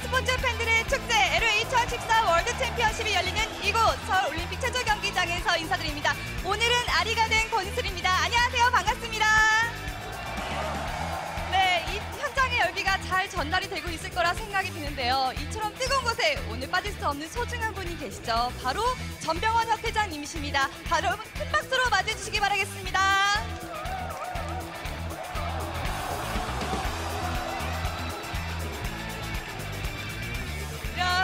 e스포츠 팬들의 축제 LA 2014 월드 챔피언십이 열리는 이곳 서울 올림픽 체조 경기장에서 인사드립니다. 오늘은 아리가 된 권희슬입니다. 안녕하세요. 반갑습니다. 네, 이 현장의 열기가 잘 전달이 되고 있을 거라 생각이 드는데요. 이처럼 뜨거운 곳에 오늘 빠질 수 없는 소중한 분이 계시죠. 바로 전병원 협회장님이십니다. 바로 큰 박수로 맞이해 주시기 바라겠습니다.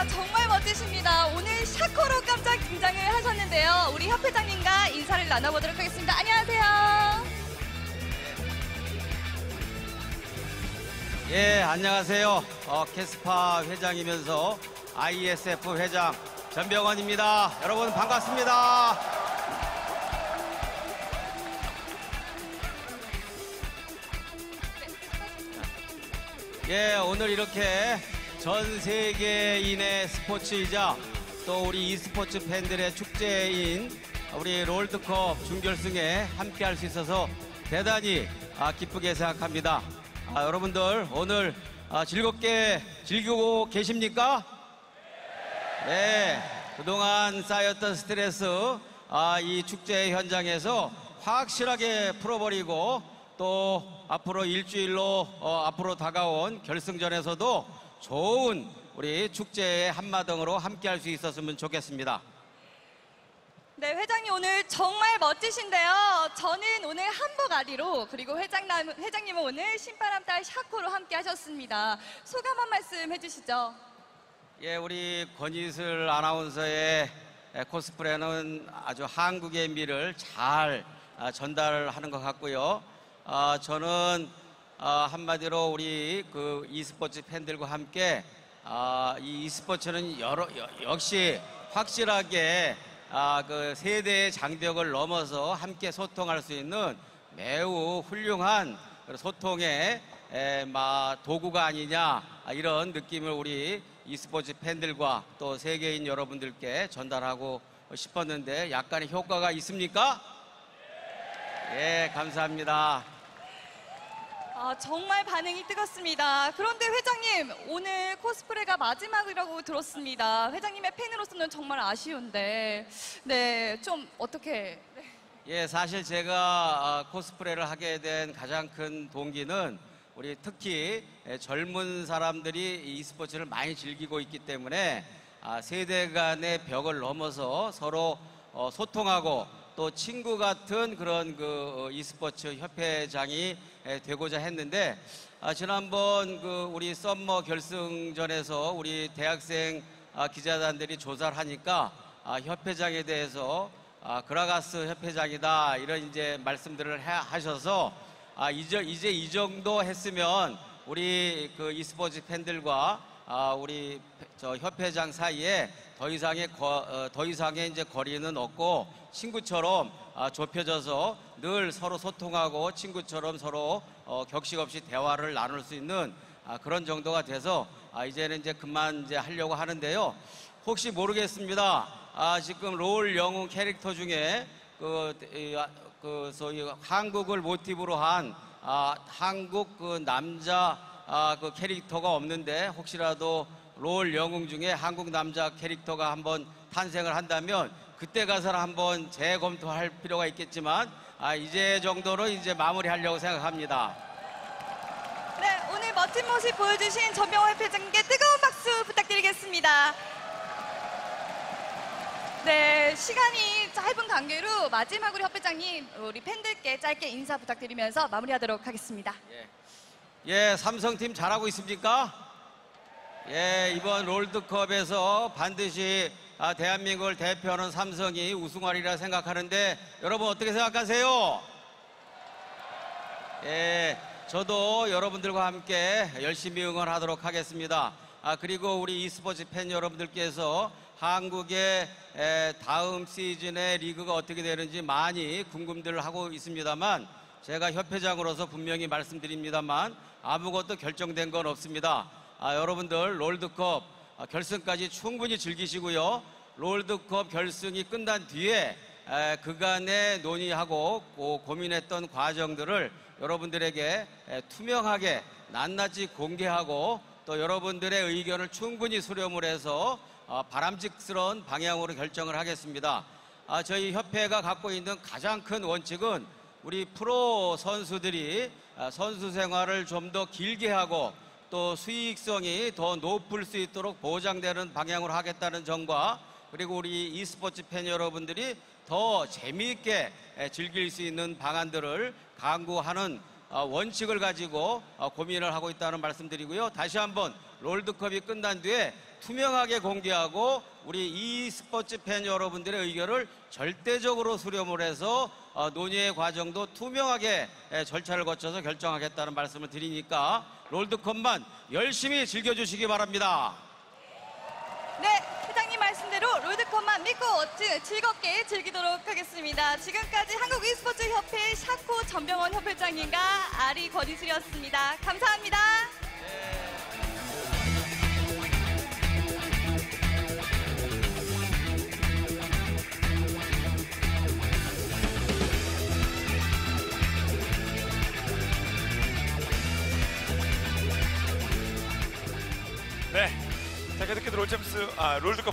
정말 멋지십니다. 오늘 샤코로 깜짝 등장을 하셨는데요. 우리 협 회장님과 인사를 나눠보도록 하겠습니다. 안녕하세요. 예, 안녕하세요. 어, 캐스파 회장이면서 ISF 회장 전병원입니다. 여러분 반갑습니다. 예, 오늘 이렇게 전 세계인의 스포츠이자 또 우리 e스포츠 팬들의 축제인 우리 롤드컵 준결승에 함께 할 수 있어서 대단히 아, 기쁘게 생각합니다. 아, 여러분들 오늘 아, 즐겁게 즐기고 계십니까? 네, 그동안 쌓였던 스트레스 아, 이 축제 현장에서 확실하게 풀어버리고 또 앞으로 일주일로 어, 앞으로 다가온 결승전에서도 좋은 우리 축제의 한마당으로 함께 할 수 있었으면 좋겠습니다. 네, 회장님 오늘 정말 멋지신데요. 저는 오늘 한복 아리로 그리고 회장님, 회장님은 오늘 신바람달 샤코로 함께 하셨습니다. 소감 한 말씀 해주시죠. 예, 우리 권희슬 아나운서의 에, 코스프레는 아주 한국의 미를 잘 아, 전달하는 것 같고요. 아, 저는 아, 한마디로 우리 그 e스포츠 팬들과 함께 아, 이 e스포츠는 여러, 여- 역시 확실하게 아, 그 세대의 장벽을 넘어서 함께 소통할 수 있는 매우 훌륭한 소통의 에, 마, 도구가 아니냐 아, 이런 느낌을 우리 e스포츠 팬들과 또 세계인 여러분들께 전달하고 싶었는데 약간의 효과가 있습니까? 예, 감사합니다. 아, 정말 반응이 뜨겁습니다. 그런데 회장님, 오늘 코스프레가 마지막이라고 들었습니다. 회장님의 팬으로서는 정말 아쉬운데, 네, 좀 어떻게. 네. 예, 사실 제가 아, 코스프레를 하게 된 가장 큰 동기는 우리 특히 예, 젊은 사람들이 이 e스포츠를 많이 즐기고 있기 때문에 아, 세대 간의 벽을 넘어서 서로 어, 소통하고 또 친구 같은 그런 그 어, e스포츠 협회장이 예, 되고자 했는데 아, 지난번 그 우리 썸머 결승전에서 우리 대학생 아, 기자단들이 조사를 하니까 아, 협회장에 대해서 아, 그라가스 협회장이다 이런 이제 말씀들을 해- 하셔서 아, 이제, 이제 이 정도 했으면 우리 그 e스포츠 팬들과 아, 우리 페- 저 협회장 사이에 더 이상의 거, 어, 더 이상의 이제 거리는 없고 친구처럼 아, 좁혀져서 늘 서로 소통하고 친구처럼 서로 어, 격식 없이 대화를 나눌 수 있는 아, 그런 정도가 돼서 아, 이제는 이제 그만 이제 하려고 하는데요. 혹시 모르겠습니다. 아, 지금 롤 영웅 캐릭터 중에 그, 이, 아, 그 소위 한국을 모티브로 한 아, 한국 그 남자 아, 그 캐릭터가 없는데 혹시라도 롤 영웅 중에 한국 남자 캐릭터가 한번 탄생을 한다면 그때 가서는 한번 재검토할 필요가 있겠지만 아, 이제 정도로 이제 마무리하려고 생각합니다. 네, 오늘 멋진 모습 보여주신 전병호 협회장님께 뜨거운 박수 부탁드리겠습니다. 네, 시간이 짧은 관계로 마지막으로 협회장님 우리 팬들께 짧게 인사 부탁드리면서 마무리하도록 하겠습니다. 예, 삼성팀 잘하고 있습니까? 예, 이번 롤드컵에서 반드시 아, 대한민국을 대표하는 삼성이 우승하리라 생각하는데 여러분 어떻게 생각하세요? 예, 저도 여러분들과 함께 열심히 응원하도록 하겠습니다. 아, 그리고 우리 e스포츠 팬 여러분들께서 한국의 에, 다음 시즌의 리그가 어떻게 되는지 많이 궁금들 하고 있습니다만 제가 협회장으로서 분명히 말씀드립니다만 아무것도 결정된 건 없습니다. 아, 여러분들 롤드컵 아, 결승까지 충분히 즐기시고요. 롤드컵 결승이 끝난 뒤에 에, 그간에 논의하고 고, 고민했던 과정들을 여러분들에게 에, 투명하게 낱낱이 공개하고 또 여러분들의 의견을 충분히 수렴을 해서 어, 바람직스러운 방향으로 결정을 하겠습니다. 아, 저희 협회가 갖고 있는 가장 큰 원칙은 우리 프로 선수들이 아, 선수 생활을 좀 더 길게 하고 또 수익성이 더 높을 수 있도록 보장되는 방향으로 하겠다는 점과 그리고 우리 e스포츠 팬 여러분들이 더 재미있게 에, 즐길 수 있는 방안들을 강구하는 어, 원칙을 가지고 어, 고민을 하고 있다는 말씀드리고요. 다시 한번 롤드컵이 끝난 뒤에 투명하게 공개하고 우리 e스포츠 팬 여러분들의 의견을 절대적으로 수렴을 해서 어, 논의의 과정도 투명하게 에, 절차를 거쳐서 결정하겠다는 말씀을 드리니까 롤드컵만 열심히 즐겨주시기 바랍니다. 네, 회장님 말씀대로 롤드컵만 믿고 즐- 즐겁게 즐기도록 하겠습니다. 지금까지 한국 e스포츠 협회 샤코 전병원 협회장님과 아리 권희슬이었습니다. 감사합니다. 롤챔스, 아, 롤드컵